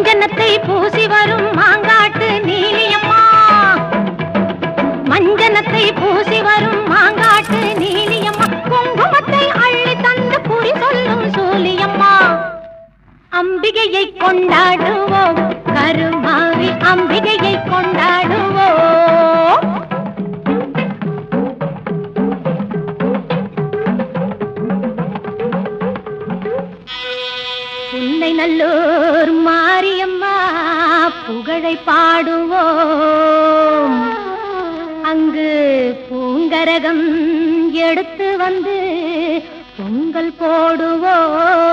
மஞ்சனத்தை பூசி வரும் மாங்காட்டு நீலியம்மா. மஞ்சனத்தை பூசி வரும் மாங்காட்டு நீலியம்மா. குங்குமத்தை அள்ளி தந்து குறி சொல்லும் சூலியம்மா. அம்பிகையை கொண்டாடுவோம் கருமாவி அம்பிகையை கொண்டாடுவோம். உன்னை நல்லூர் மா புகழை பாடுவோம். அங்கு பூங்கரகம் எடுத்து வந்து பொங்கல் போடுவோம்.